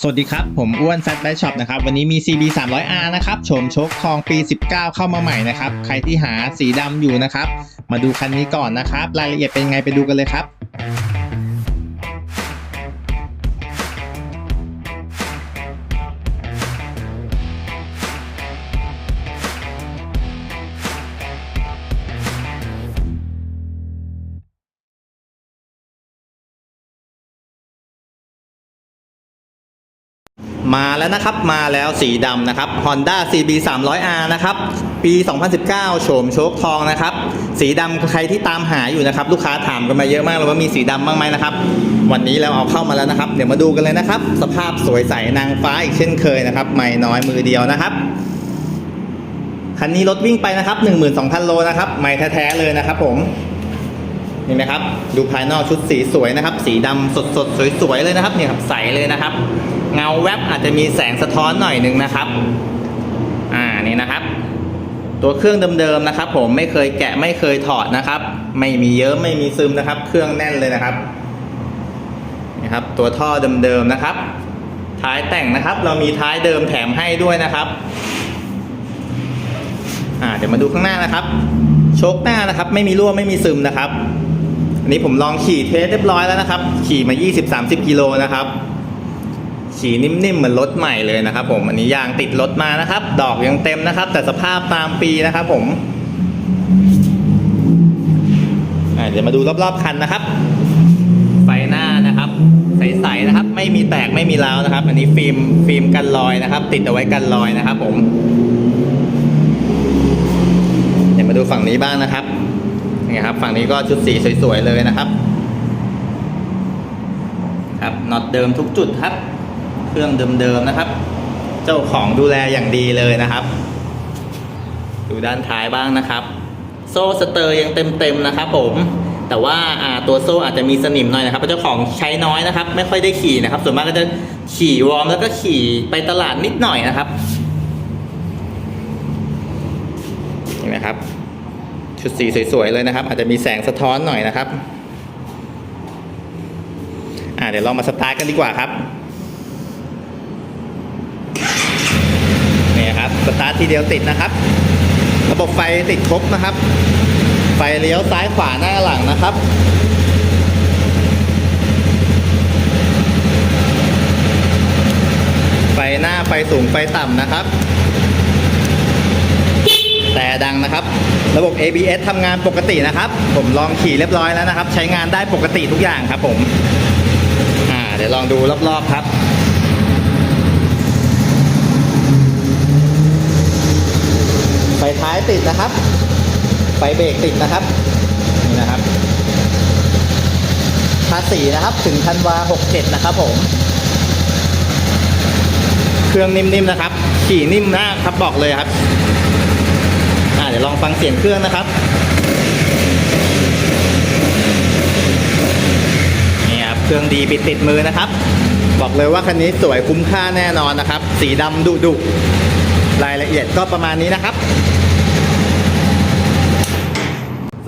สวัสดีครับ ผมอ้วนแฟตไบช็อปนะครับ วันนี้มี CB 300R นะครับโฉมโชคทองปี 19 เข้ามาใหม่นะครับ ใครที่หาสีดำอยู่นะครับ มาดูคันนี้ก่อนนะครับ รายละเอียดเป็นไงไปดูกันเลยครับ มาแล้วนะครับ มาแล้วสีดำนะครับ Honda CB 300R นะครับ ปี 2019 โฉมโชคทองนะครับ สีดำใครที่ตามหาอยู่นะครับ ลูกค้าถามกันมาเยอะมากเลยว่ามีสีดำบ้างไหมนะครับ วันนี้เราเอาเข้ามาแล้วนะครับ เดี๋ยวมาดูกันเลยนะครับ สภาพสวยใสนางฟ้าอีกเช่นเคยนะครับไม่น้อยมือเดียวนะครับคันนี้รถวิ่งไปนะครับ 12,000 โลนะครับไม่แท้ๆเลยนะครับ ผมนี่นะครับ ดูภายนอกชุดสีสวยนะครับ สีดำสดๆสวยๆเลยนะครับเนี่ยครับใสเลยนะครับ เงาแวบอาจจะมีแสงสะท้อนหน่อยหนึงนะครับ อ่านี่นะครับ ตัวเครื่องเดิมๆนะครับ ผมไม่เคยแกะไม่เคยถอดนะครับ ไม่มีเยอะไม่มีซึมนะครับ เครื่องแน่นเลยนะครับนี่ครับ ตัวท่อเดิมๆนะครับ ท้ายแต่งนะครับ เรามีท้ายเดิมแถมให้ด้วยนะครับอ่าเดี๋ยวมาดูข้างหน้านะครับ โชคหน้านะครับ ไม่มีรั่วไม่มีซึมนะครับอันนี้ผมลองขี่เทสเรียบร้อยแล้วนะครับ ขี่มา 20-30 กิโลนะครับ ขี่นิ่มๆเหมือนรถใหม่เลยนะครับผมอันนี้ยางติดรถมานะครับ ดอกยังเต็มนะครับ แต่สภาพตามปีนะครับผมเดี๋ยวมาดูรอบๆคันนะครับ ไฟหน้านะครับ ใสๆนะครับ ไม่มีแตกไม่มีร้าวนะครับ อันนี้ฟิล์มฟิล์มกันรอยนะครับ ติดเอาไว้กันรอยนะครับ ผมเดี๋ยวมาดูฝั่งนี้บ้างนะครับนี่ครับ ฝั่งนี้ก็ชุดสีสวยๆเลยนะครับ ครับน็อตเดิมทุกจุดครับ เครื่องเดิมๆนะครับ เจ้าของดูแลอย่างดีเลยนะครับ ดูด้านท้ายบ้างนะครับ โซ่สเตอร์ยังเต็มๆนะครับผมแต่ว่าตัวโซ่อาจจะมีสนิมหน่อยนะครับเจ้าของใช้น้อยนะครับ ไม่ค่อยได้ขี่นะครับ ส่วนมากก็จะขี่วอร์มแล้วก็ขี่ไปตลาดนิดหน่อยนะครับเห็นไหมครับ ชุดสีสวยๆเลยนะครับ อาจจะมีแสงสะท้อนหน่อยนะครับเดี๋ยวลองมาสตาร์ทกันดีกว่าครับนี่ครับ สตาร์ททีเดียวติดนะครับ ระบบไฟติดครบนะครับ ไฟเลี้ยวซ้ายขวาหน้าหลังนะครับไฟหน้าไฟสูงไฟต่ำนะครับ แต่ดังนะครับ ระบบ ABS ทำงานปกตินะครับ ผมลองขี่เรียบร้อยแล้วนะครับ ใช้งานได้ปกติทุกอย่างครับผม อ่า เดี๋ยวลองดูรอบๆครับ ไฟท้ายติดนะครับ ไฟเบรกติดนะครับ นี่นะครับ ภาษีนะครับ ถึงธันวา67นะครับผม เครื่องนิ่มๆนะครับ ขี่นิ่มนะครับบอกเลยครับ อ่าเดี๋ยวลองฟังเสียงเครื่องนะครับ นี่ครับ เครื่องดีปิดติดมือนะครับ บอกเลยว่าคันนี้สวยคุ้มค่าแน่นอนนะครับ สีดำดุดุรายละเอียดก็ประมาณนี้นะครับส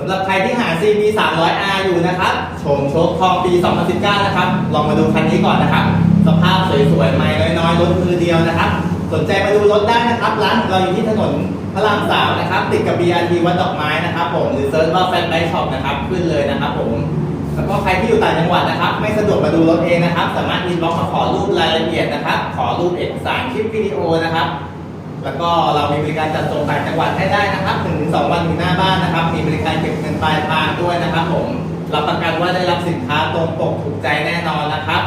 ำหรับใครที่หา CB 300R อยู่นะครับโฉมโชคทองปี 2019 นะครับ ลองมาดูคันนี้ก่อนนะครับ สภาพสวยๆใหม่น้อยๆ รถมือเดียวนะครับ สนใจมาดูรถได้นะครับ ร้านของเราอยู่ที่ถนนพระรามสามนะครับ ติดกับ BRT วัดดอกไม้นะครับผม หรือเซิร์ชว่าแฟนไบช็อปนะครับ ขึ้นเลยนะครับผม แล้วก็ใครที่อยู่ต่างจังหวัดนะครับ ไม่สะดวกมาดูรถเองนะครับ สามารถอินบ็อกซ์มาขอรูปรายละเอียดนะครับ ขอรูปเอกสารคลิปวิดีโอนะครับ แล้วก็เรามีบริการจัดส่งต่างจังหวัดให้ได้นะครับถึงสวันถึงหน้า ปลายทางด้วยนะครับผมรับประกันว่าได้รับสินค้าตรงปกถูกใจแน่นอนนะครับ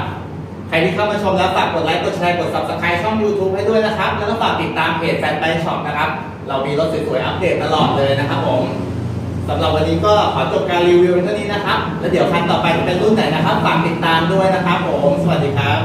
ใครที่เข้ามาชมแล้วฝากกดไลค์กดแชร์กด subscribe ช่อง YouTube ให้ด้วยนะครับ แล้วก็ฝากติดตามเพจแฟนไบช็อปนะครับ เรามีรถสวยๆอัปเดตตลอดเลยนะครับผมสำหรับวันนี้ก็ขอจบการรีวิวเท่านี้นะครับ แล้วเดี๋ยวคันต่อไปจะเป็นรุ่นไหนนะครับ ฝากติดตามด้วยนะครับผม สวัสดีครับ